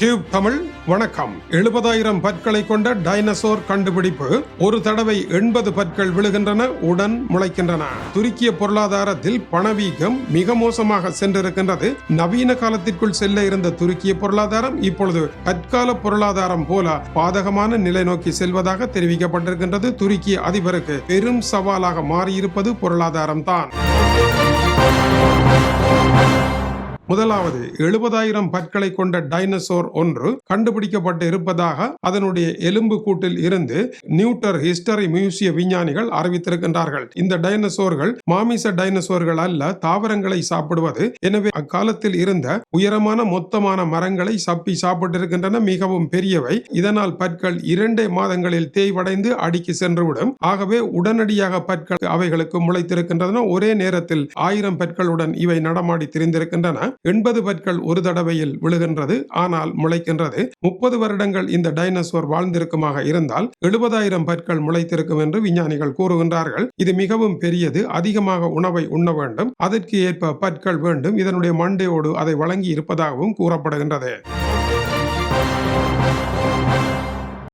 Tube Tamil வணக்கம். எழுபதாயிரம் பற்களை கொண்ட டைனசோர் கண்டுபிடிப்பு. ஒரு தடவை எண்பது பற்கள் விழுகின்றன உடன் முளைக்கின்றன. துருக்கிய பொருளாதாரத்தில் பணவீக்கம் மிக மோசமாக சென்றிருக்கின்றது. நவீன காலத்திற்குள் செல்ல இருந்த துருக்கிய பொருளாதாரம் இப்பொழுது தற்கால பொருளாதாரம் போல பாதகமான நிலை நோக்கி செல்வதாக தெரிவிக்கப்பட்டிருக்கின்றது. துருக்கிய அதிபருக்கு பெரும் சவாலாக மாறியிருப்பது பொருளாதாரம் தான் முதலாவது எழுபதாயிரம் பற்களை கொண்ட டைனசோர் ஒன்று கண்டுபிடிக்கப்பட்டு இருப்பதாக அதனுடைய எலும்பு கூட்டில் இருந்து நியூட்டர் ஹிஸ்டரி மியூசிய விஞ்ஞானிகள் அறிவித்திருக்கின்றார்கள். இந்த டைனசோர்கள் மாமிச டைனசோர்கள் அல்ல தாவரங்களை சாப்பிடுவது. எனவே அக்காலத்தில் இருந்த உயரமான மொத்தமான மரங்களை சப்பி சாப்பிட்டிருக்கின்றன மிகவும் பெரியவை. இதனால் பற்கள் இரண்டே மாதங்களில் தேய்வடைந்து அடிக்கு சென்றுவிடும். ஆகவே உடனடியாக பற்கள் அவைகளுக்கு முளைத்திருக்கின்றன. ஒரே நேரத்தில் ஆயிரம் பற்களுடன் இவை நடமாடி திரிந்திருக்கின்றன. எண்பது பற்கள் ஒரு தடவையில் விழுகின்றது ஆனால் முளைக்கின்றது. முப்பது வருடங்கள் இந்த டைனோசோர் வாழ்ந்திருக்குமாக இருந்தால் எழுபதாயிரம் பற்கள் முளைத்திருக்கும் என்று விஞ்ஞானிகள் கூறுகின்றார்கள். இது மிகவும் பெரியது அதிகமாக உணவை உண்ண வேண்டும் அதற்கு ஏற்ப பற்கள் வேண்டும் இதனுடைய மண்டையோடு அதை வழங்கி இருப்பதாகவும் கூறப்படுகின்றது.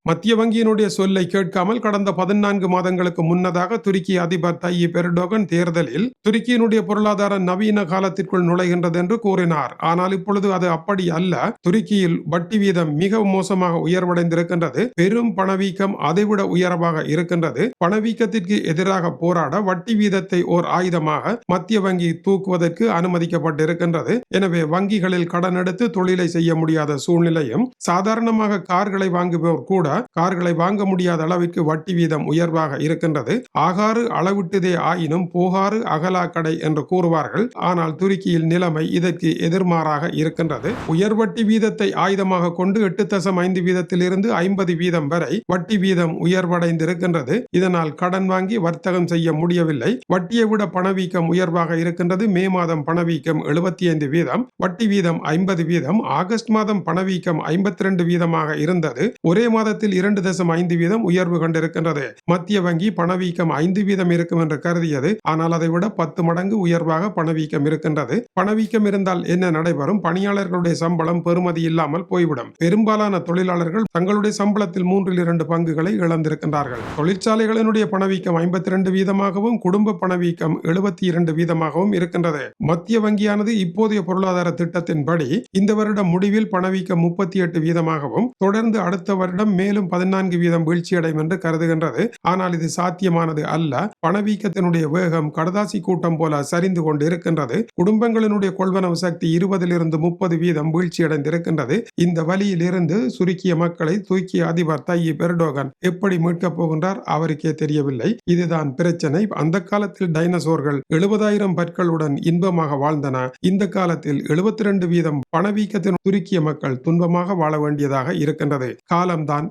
மத்திய வங்கியினுடைய சொல்லை கேட்காமல் கடந்த பதினான்கு மாதங்களுக்கு முன்னதாக துருக்கி அதிபர் தையீப் எர்டோகன் தேர்தலில் துருக்கியினுடைய பொருளாதார நவீன காலத்திற்குள் நுழைகின்றது என்று கூறினார். ஆனால் இப்பொழுது அது அப்படி அல்ல. துருக்கியில் வட்டி வீதம் மிக மோசமாக உயர்வடைந்திருக்கின்றது. பெரும் பணவீக்கம் அதைவிட உயரமாக இருக்கின்றது. பணவீக்கத்திற்கு எதிராக போராட வட்டி வீதத்தை ஓர் ஆயுதமாக மத்திய வங்கி தூக்குவதற்கு அனுமதிக்கப்பட்டிருக்கின்றது. எனவே வங்கிகளில் கடன் எடுத்து தொழிலை செய்ய முடியாத சூழ்நிலையும் சாதாரணமாக கார்களை வாங்குபவர் கூட கார்களை வாங்க முடியாத அளவிற்கு வட்டி வீதம் உயர்வாக இருக்கின்றது. ஆகாறு அளவிட்டதே ஆயினும் போகாறு அகலா கடை என்று கூறுவார்கள். ஆனால் துருக்கியில் நிலைமை இதற்கு எதிர்மாறாக இருக்கின்றது. உயர் வட்டி வீதத்தை ஆயுதமாக கொண்டு எட்டு தசம் ஐந்து வீதத்திலிருந்து ஐம்பது வீதம் வரை வட்டி வீதம் உயர்வடைந்திருக்கின்றது. இதனால் கடன் வாங்கி வர்த்தகம் செய்ய முடியவில்லை. வட்டியை விட பணவீக்கம் உயர்வாக இருக்கின்றது. மே மாதம் பணவீக்கம் எழுபத்தி ஐந்து வீதம் வட்டி வீதம் ஐம்பது வீதம் ஆகஸ்ட் மாதம் பணவீக்கம் ஐம்பத்தி ரெண்டு வீதமாக இருந்தது. ஒரே மாதத்தில் இரண்டு தசம் ஐந்து வீதம் உயர்வு கண்டிருக்கின்றது. மத்திய வங்கி பணவீக்கம் ஐந்து வீதம் இருக்கும் என்று கருதியது. ஆனால் அதை விட பத்து மடங்கு உயர்வாக பணவீக்கம் இருக்கின்றது. பணவீக்கம் இருந்தால் என்ன நடைபெறும்? பணியாளர்களுடைய சம்பளம் பெறுமதி இல்லாமல் போய்விடும். பெரும்பாலான தொழிலாளர்கள் தங்களுடைய சம்பளத்தில் மூன்றில் இரண்டு பங்குகளை இழந்திருக்கின்றார்கள். தொழிற்சாலைகளினுடைய பணவீக்கம் ஐம்பத்தி இரண்டு வீதமாகவும் குடும்ப பணவீக்கம் எழுபத்தி இரண்டு வீதமாகவும் இருக்கின்றது. மத்திய வங்கியானது இப்போதைய பொருளாதார திட்டத்தின்படி இந்த வருடம் முடிவில் பணவீக்கம் முப்பத்தி எட்டு வீதமாகவும் தொடர்ந்து அடுத்த வருடம் மேலும் மேலும் பதினான்கு வீதம் வீழ்ச்சியடையும் என்று கருதுகின்றது. ஆனால் இது சாத்தியமானது அல்ல. பணவீக்கத்தினுடைய வேகம் கடதாசி கூட்டம் போல சரிந்து கொண்டு இருக்கின்றது குடும்பங்களினுடைய கொள்வனவு சக்தி இருபதிலிருந்து முப்பது வீதம் வீழ்ச்சியடைந்திருக்கின்றது. இந்த வழியில் இருந்து சுருக்கிய மக்களை தூக்கிய அதிபர் தையிப் பெர்டோகன் எப்படி மீட்கப் போகின்றார் அவருக்கே தெரியவில்லை. இதுதான் பிரச்சனை. அந்த காலத்தில் டைனசோர்கள் எழுபதாயிரம் பற்களுடன் இன்பமாக வாழ்ந்தன. இந்த காலத்தில் எழுபத்தி ரெண்டு வீதம் பணவீக்கத்தின் துருக்கிய மக்கள் துன்பமாக வாழ வேண்டியதாக இருக்கின்றது. காலம்தான்